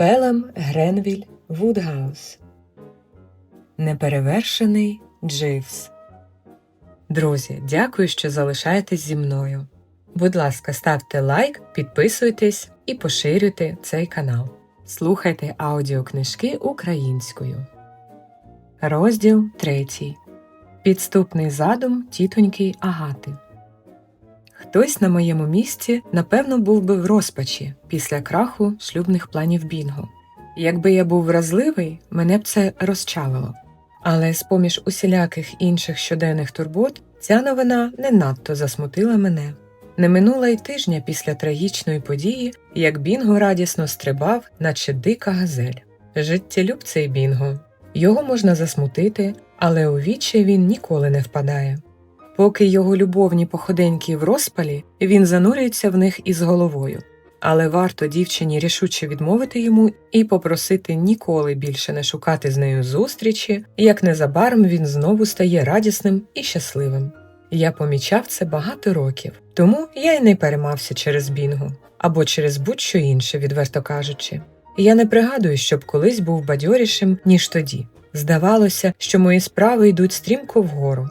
Пелем Гренвіль Вудгаус. Неперевершений Дживс. Друзі, дякую, що залишаєтесь зі мною. Будь ласка, ставте лайк, підписуйтесь і поширюйте цей канал. Слухайте аудіокнижки українською. Розділ 3. Підступний задум тітоньки Агати. Хтось на моєму місці, напевно, був би в розпачі після краху шлюбних планів Бінго. Якби я був вразливий, мене б це розчавило. Але з поміж усіляких інших щоденних турбот ця новина не надто засмутила мене. Не минула й тижня після трагічної події, як Бінго радісно стрибав, наче дика газель. Життєлюб цей Бінго. Його можна засмутити, але у вічі він ніколи не впадає. Поки його любовні походеньки в розпалі, він занурюється в них із головою. Але варто дівчині рішуче відмовити йому і попросити ніколи більше не шукати з нею зустрічі, як незабаром він знову стає радісним і щасливим. Я помічав це багато років, тому я й не переймався через бінгу або через будь-що інше, відверто кажучи. Я не пригадую, щоб колись був бадьорішим, ніж тоді. Здавалося, що мої справи йдуть стрімко вгору.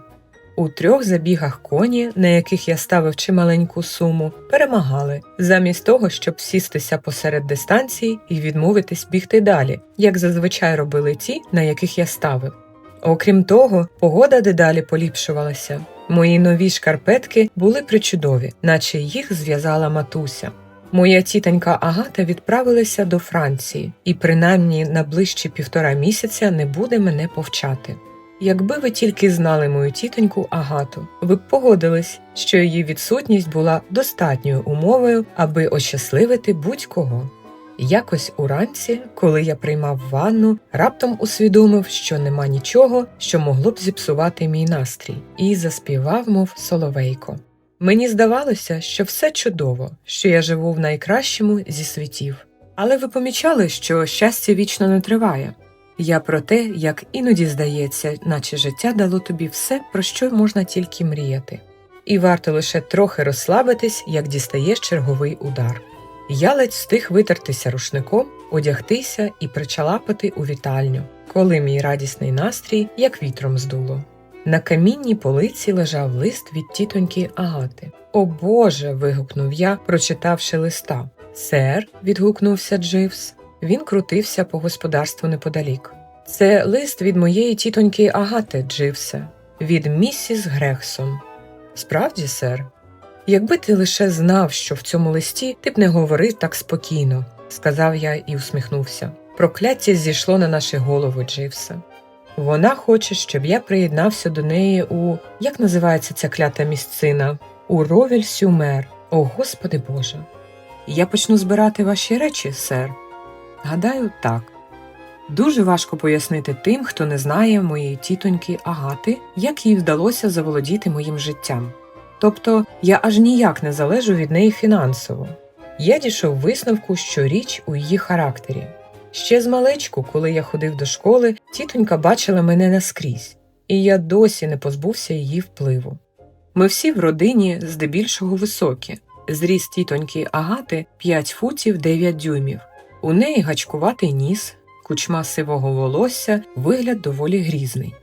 У трьох забігах коні, на яких я ставив чималеньку суму, перемагали, замість того, щоб сістися посеред дистанції і відмовитись бігти далі, як зазвичай робили ті, на яких я ставив. Окрім того, погода дедалі поліпшувалася. Мої нові шкарпетки були причудові, наче їх зв'язала матуся. Моя тітонька Агата відправилася до Франції і, принаймні, на ближчі півтора місяця не буде мене повчати. Якби ви тільки знали мою тітоньку Агату, ви б погодились, що її відсутність була достатньою умовою, аби ощасливити будь-кого. Якось уранці, коли я приймав ванну, раптом усвідомив, що нема нічого, що могло б зіпсувати мій настрій, і заспівав, мов соловейко. Мені здавалося, що все чудово, що я живу в найкращому зі світів. Але ви помічали, що щастя вічно не триває. Я про те, як іноді здається, наче життя дало тобі все, про що можна тільки мріяти. І варто лише трохи розслабитись, як дістаєш черговий удар. Я ледь встиг витертися рушником, одягтися і причалапати у вітальню, коли мій радісний настрій як вітром здуло. На камінній полиці лежав лист від тітоньки Агати. О Боже. вигукнув я, прочитавши листа. Сер, відгукнувся Дживс. Він крутився по господарству неподалік. Це лист від моєї тітоньки Агати Дживса, від місіс Грехсон. Справді, сер, якби ти лише знав, що в цьому листі ти б не говорив так спокійно, сказав я і усміхнувся. Прокляття зійшло на наші голови Дживса. Вона хоче, щоб я приєднався до неї у як називається ця клята місцина? У Ровіль Сюмер. О Господи Боже. Я почну збирати ваші речі, сер. Гадаю, так. Дуже важко пояснити тим, хто не знає моєї тітоньки Агати, як їй вдалося заволодіти моїм життям. Тобто я аж ніяк не залежу від неї фінансово. Я дійшов висновку, що річ у її характері. Ще з малечку, коли я ходив до школи, тітонька бачила мене наскрізь, і я досі не позбувся її впливу. Ми всі в родині здебільшого високі, зріст тітоньки Агати 5 футів 9 дюймів. У неї гачкуватий ніс, кучма сивого волосся, вигляд доволі грізний.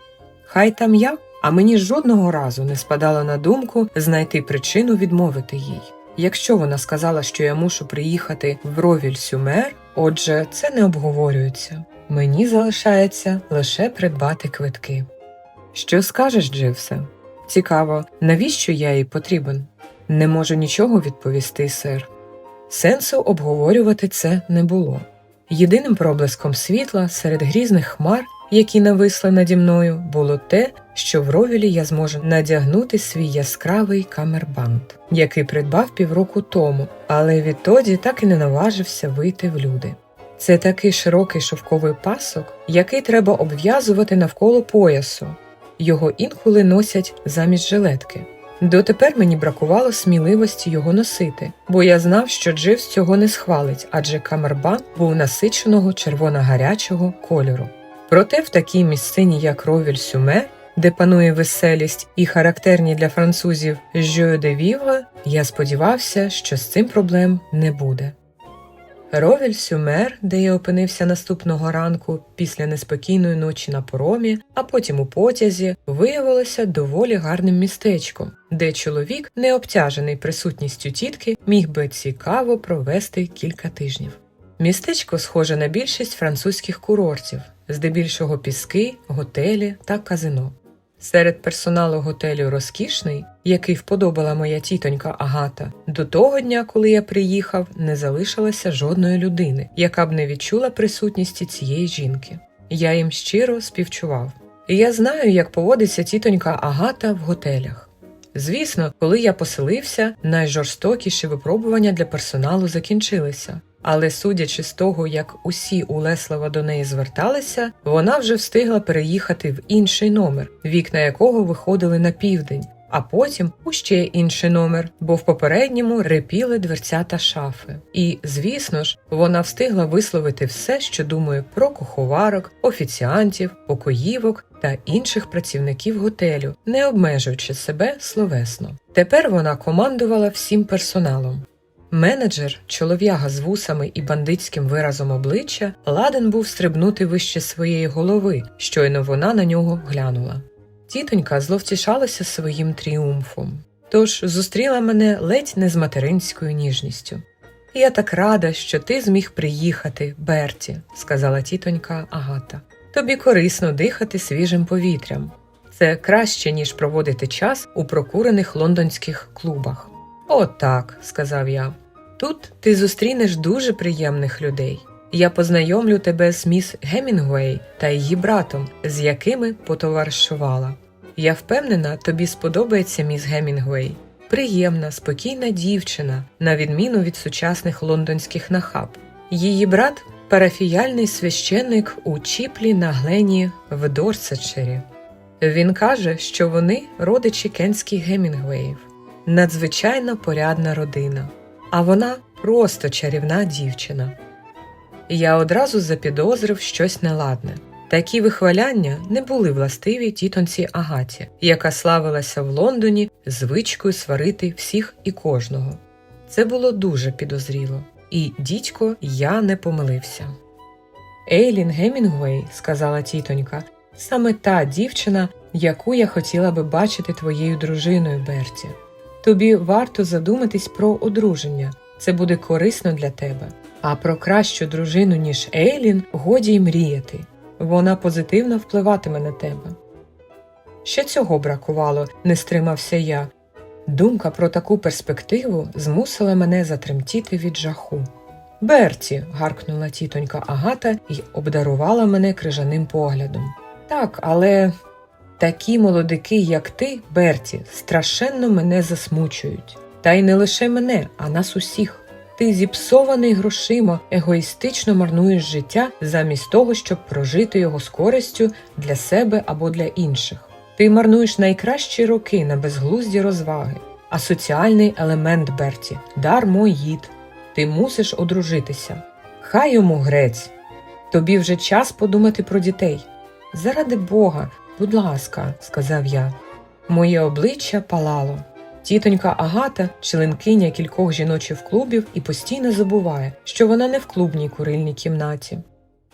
Хай там як, а мені жодного разу не спадало на думку знайти причину відмовити їй. Якщо вона сказала, що я мушу приїхати в Ровіль отже, це не обговорюється. Мені залишається лише придбати квитки. Що скажеш, Дживсе? Цікаво, навіщо я їй потрібен? Не можу нічого відповісти, сер. Сенсу обговорювати це не було. Єдиним проблиском світла серед грізних хмар, які нависли наді мною, було те, що в ровілі я зможу надягнути свій яскравий камербант, який придбав півроку тому, але відтоді так і не наважився вийти в люди. Це такий широкий шовковий пасок, який треба обв'язувати навколо поясу. Його інколи носять замість жилетки. Дотепер мені бракувало сміливості його носити, бо я знав, що Дживс цього не схвалить, адже камербан був насиченого червоно-гарячого кольору. Проте в такій місцині, як Ровіль Сюме, де панує веселість і характерні для французів жо де vivre», я сподівався, що з цим проблем не буде. Ровель Сюмер, де я опинився наступного ранку після неспокійної ночі на поромі, а потім у потязі, виявилося доволі гарним містечком, де чоловік, не обтяжений присутністю тітки, міг би цікаво провести кілька тижнів. Містечко схоже на більшість французьких курортів, здебільшого піски, готелі та казино. Серед персоналу готелю розкішний, який вподобала моя тітонька Агата, до того дня, коли я приїхав, не залишилося жодної людини, яка б не відчула присутності цієї жінки. Я їм щиро співчував. І я знаю, як поводиться тітонька Агата в готелях. Звісно, коли я поселився, найжорстокіші випробування для персоналу закінчилися. Але судячи з того, як усі у Леслава до неї зверталися, вона вже встигла переїхати в інший номер, вікна якого виходили на південь, а потім у ще інший номер, бо в попередньому репіли дверця та шафи. І, звісно ж, вона встигла висловити все, що думає про куховарок, офіціантів, покоївок та інших працівників готелю, не обмежуючи себе словесно. Тепер вона командувала всім персоналом. Менеджер, чолов'яга з вусами і бандитським виразом обличчя, ладен був стрибнути вище своєї голови, щойно вона на нього глянула. Тітонька зловтішалася своїм тріумфом, тож зустріла мене ледь не з материнською ніжністю. Я так рада, що ти зміг приїхати, Берті, сказала тітонька Агата. Тобі корисно дихати свіжим повітрям. Це краще, ніж проводити час у прокурених лондонських клубах. «О, так», – сказав я. Тут ти зустрінеш дуже приємних людей. Я познайомлю тебе з міс Гемінгуей та її братом, з якими потоваришувала. Я впевнена, тобі сподобається міс Гемінгуей. Приємна, спокійна дівчина, на відміну від сучасних лондонських нахаб. Її брат парафіяльний священник у Чіплі на Глені в Дорсетширі. Він каже, що вони родичі кенських Гемінгуеїв надзвичайно порядна родина, а вона просто чарівна дівчина. Я одразу запідозрив щось неладне. Такі вихваляння не були властиві тітонці Агаті, яка славилася в Лондоні звичкою сварити всіх і кожного. Це було дуже підозріло, і дідько я не помилився. Ейлін Гемінгуей, сказала тітонька, саме та дівчина, яку я хотіла би бачити твоєю дружиною Берті. Тобі варто задуматись про одруження, це буде корисно для тебе. А про кращу дружину, ніж Ейлін, годі й мріяти вона позитивно впливатиме на тебе. Ще цього бракувало, не стримався я. Думка про таку перспективу змусила мене затремтіти від жаху. Берті. гаркнула тітонька Агата і обдарувала мене крижаним поглядом. Так, але Такі молодики, як ти, Берті, страшенно мене засмучують. Та й не лише мене, а нас усіх. Ти зіпсований грошима, егоїстично марнуєш життя замість того, щоб прожити його з користю для себе або для інших. Ти марнуєш найкращі роки на безглузді розваги, а соціальний елемент Берті дар моїд. Ти мусиш одружитися. Хай йому грець. Тобі вже час подумати про дітей. Заради Бога, Будь ласка, сказав я. Моє обличчя палало. Тітонька Агата, членкиня кількох жіночих клубів, і постійно забуває, що вона не в клубній курильній кімнаті.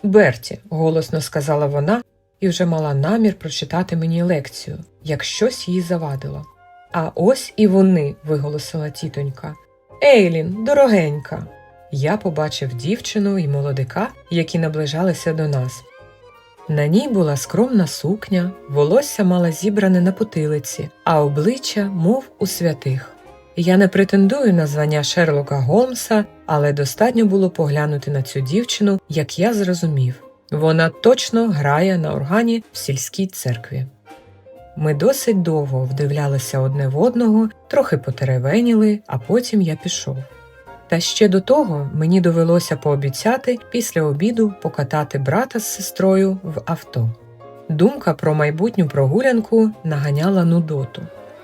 Берті, голосно сказала вона і вже мала намір прочитати мені лекцію, як щось їй завадило. А ось і вони, виголосила тітонька. Ейлін, дорогенька. Я побачив дівчину і молодика, які наближалися до нас. На ній була скромна сукня, волосся мала зібране на потилиці, а обличчя, мов у святих. Я не претендую на звання Шерлока Голмса, але достатньо було поглянути на цю дівчину, як я зрозумів вона точно грає на органі в сільській церкві. Ми досить довго вдивлялися одне в одного, трохи потеревеніли, а потім я пішов. Та ще до того мені довелося пообіцяти після обіду покатати брата з сестрою в авто. Думка про майбутню прогулянку наганяла нудоту,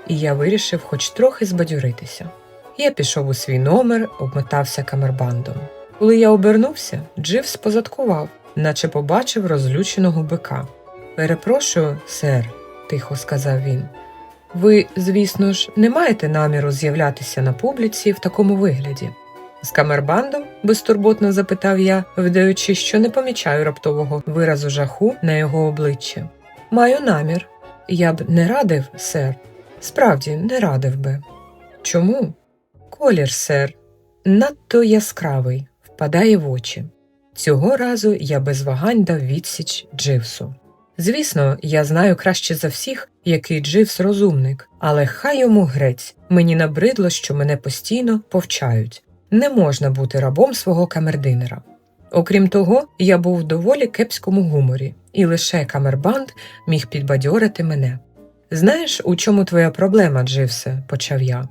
і я вирішив хоч трохи збадьоритися. Я пішов у свій номер, обмотався камербандом. Коли я обернувся, Дживс позадкував, наче побачив розлюченого бика. Перепрошую, сер, тихо сказав він. Ви, звісно ж, не маєте наміру з'являтися на публіці в такому вигляді. З камербандом? безтурботно запитав я, видаючи, що не помічаю раптового виразу жаху на його обличчі. Маю намір. Я б не радив, сер. Справді, не радив би. Чому? Колір, сер, надто яскравий, впадає в очі. Цього разу я без вагань дав відсіч Дживсу. Звісно, я знаю краще за всіх, який Дживс розумник, але хай йому грець, мені набридло, що мене постійно повчають. Не можна бути рабом свого камердинера. Окрім того, я був в доволі кепському гуморі, і лише камербанд міг підбадьорити мене. Знаєш, у чому твоя проблема, Дживсе? почав я.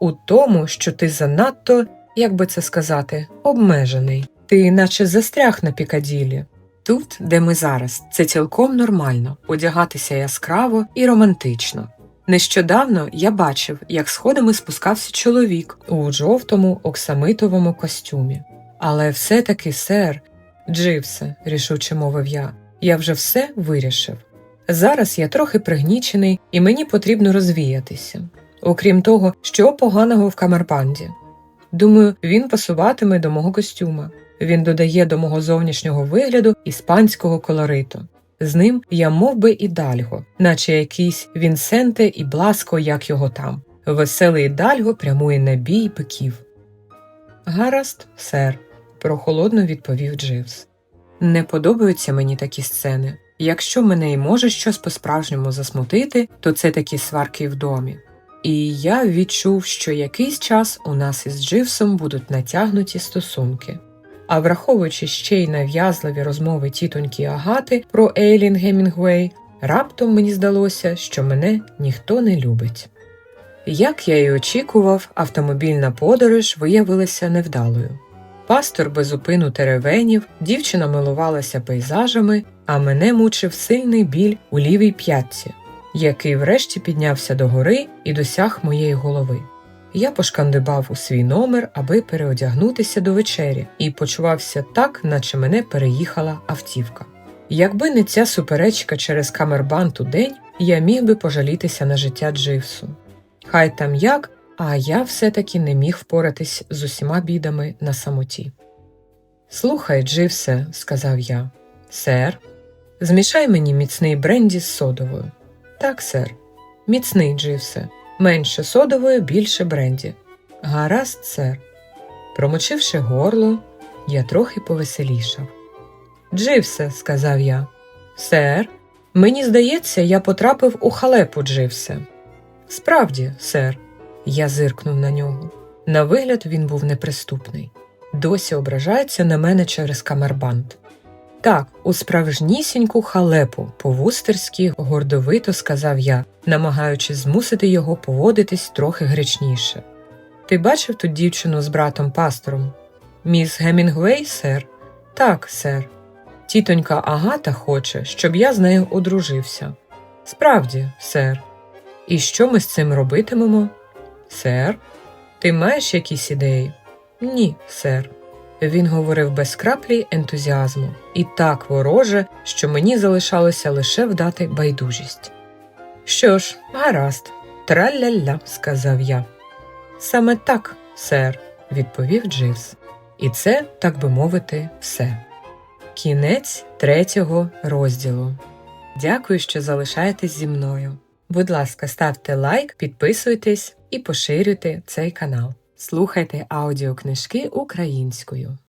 У тому, що ти занадто, як би це сказати, обмежений. Ти наче застряг на пікаділі. Тут, де ми зараз, це цілком нормально одягатися яскраво і романтично. Нещодавно я бачив, як сходами спускався чоловік у жовтому оксамитовому костюмі. Але все-таки, сер, Дживсе, рішуче мовив я, я вже все вирішив. Зараз я трохи пригнічений і мені потрібно розвіятися. Окрім того, що поганого в камербанді. Думаю, він пасуватиме до мого костюма. Він додає до мого зовнішнього вигляду іспанського колориту. З ним я мов би і дальго, наче якийсь Вінсенте і Бласко, як його там. Веселий дальго прямує на бій биків. Гаразд, сер, прохолодно відповів Дживс. Не подобаються мені такі сцени. Якщо мене й може щось по-справжньому засмутити, то це такі сварки в домі. І я відчув, що якийсь час у нас із Дживсом будуть натягнуті стосунки. А враховуючи ще й нав'язливі розмови тітоньки Агати про Ейлін Гемінгвей, раптом мені здалося, що мене ніхто не любить. Як я й очікував, автомобільна подорож виявилася невдалою. Пастор безупину теревенів, дівчина милувалася пейзажами, а мене мучив сильний біль у лівій п'ятці, який врешті піднявся до гори і досяг моєї голови. Я пошкандибав у свій номер, аби переодягнутися до вечері, і почувався так, наче мене переїхала автівка. Якби не ця суперечка через камербант у день, я міг би пожалітися на життя Дживсу. Хай там як, а я все-таки не міг впоратись з усіма бідами на самоті. Слухай, Дживсе, сказав я, сер, змішай мені міцний бренді з содовою. Так, сер, міцний, Дживсе, менше содової, більше бренді. Гаразд, сер. Промочивши горло, я трохи повеселішав. Дживсе, сказав я. Сер, мені здається, я потрапив у халепу, Дживсе. Справді, сер, я зиркнув на нього. На вигляд він був неприступний. Досі ображається на мене через камербант. Так, у справжнісіньку халепу, по-вустерськи гордовито сказав я, намагаючись змусити його поводитись трохи гречніше. Ти бачив тут дівчину з братом пастором? Міс Гемінгвей, сер? Так, сер. Тітонька Агата хоче, щоб я з нею одружився. Справді, сер. І що ми з цим робитимемо? Сер, ти маєш якісь ідеї? Ні, сер. Він говорив без краплі ентузіазму і так вороже, що мені залишалося лише вдати байдужість. Що ж, гаразд, траля-ля, сказав я. Саме так, сер, відповів Дживс. І це, так би мовити, все. Кінець третього розділу. Дякую, що залишаєтесь зі мною. Будь ласка, ставте лайк, підписуйтесь і поширюйте цей канал. Слухайте аудіокнижки українською.